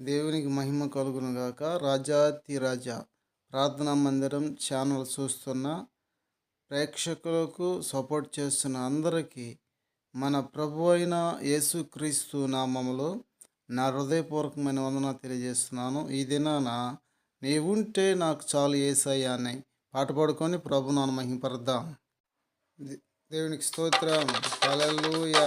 దేవునికి మహిమ కలుగును గాక. రాజాతి రాజా ప్రార్థనా మందిరం ఛానల్ చూస్తున్న ప్రేక్షకులకు సపోర్ట్ చేస్తున్న అందరికీ మన ప్రభు అయిన యేసుక్రీస్తు నామములో నా హృదయపూర్వకమైన వందన తెలియజేస్తున్నాను. ఈ దినాన నీవుంటే నాకు చాలు ఏసయ్యా అని పాట పాడుకొని ప్రభు నాన్న మహిమపడదాం దేవునికి స్తోత్రం. హల్లెలూయా.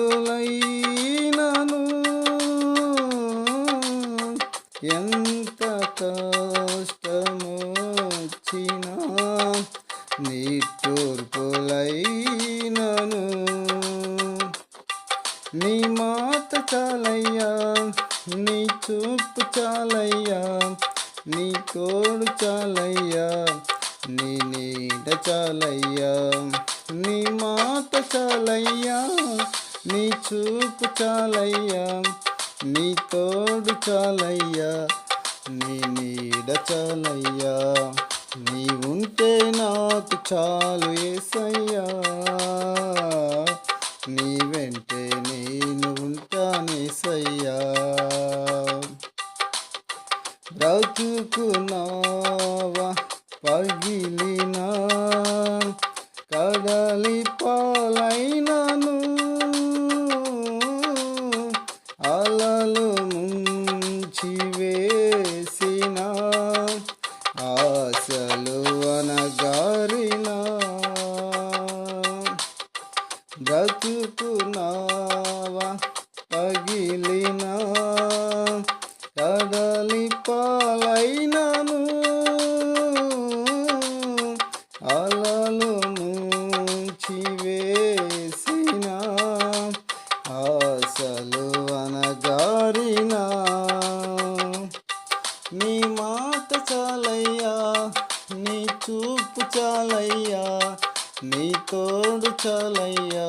ఇబ్బందులైనను ఎంత కష్టమొచ్చినా నిట్టూర్పులైనను నీ మాట చాలయ్యా నీ చూపు చాలయ్యా నీ తోడు చాలయ్యా నీ నీడ చాలయ్యా నీ మాట చాలయ్యా. నీ చూపు చాలయ్యా నీ తోడు చాలయ్యా నీ నీడ చాలయ్యా నీ ఉంటే నాకు చాలు ఏసయ్యా. నీ వెంటే నేను ఉంటానేసయ్యా బ్రతుకున్నావా పగిలినా కడలి పాలైనా పగిలినా కదలి పాలైనను. అలలు ముంచి ఆశలు అనగారినా నీ మాట చాలయ్యా నీ చూపు చాలయ్యా నీ తోడు చాలయ్యా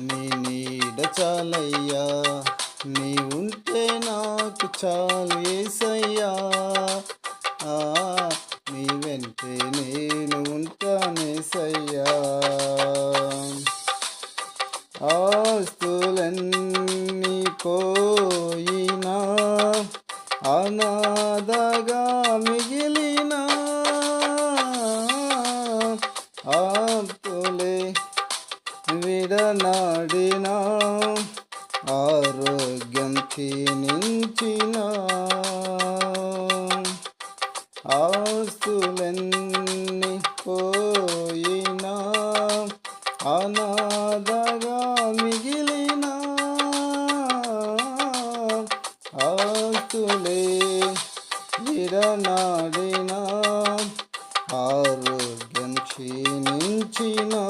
నీ నీడ చాలయ్యా. నీ ఉంటే నాకు చాలు ఏసయ్యా. నీ వెంటే నేను ఉంటానేసయ్యా ఆస్తులన్నీ పోయినా అనాథగా మిగిలిన. ఆప్తులే విడనాడినా. క్షీణించిన ఆస్తులన్నీ పోయినా. అనాథగా మిగిలిన. ఆస్తులే విడనాడిన. ఆరోగ్యం క్షీణించినా.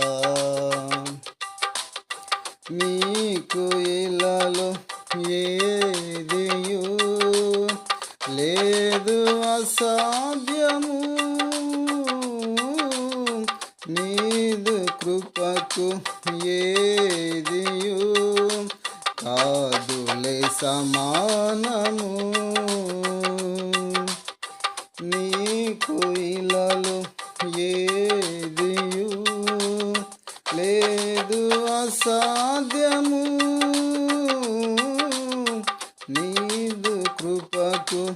సాధ్యము. నీదు కృపకు ఏదియు? కాదులే సమానము. నీకు ఇలాలో ఏదియు? లేదు అసాధ్యము. నీదు కృపకు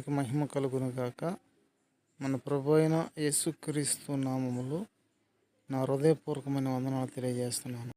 దేవునికి మహిమ కలుగునుగాక మన ప్రభు అయిన యేసుక్రీస్తు నామములు నా హృదయపూర్వకమైన వందనాలు తెలియజేస్తున్నాను.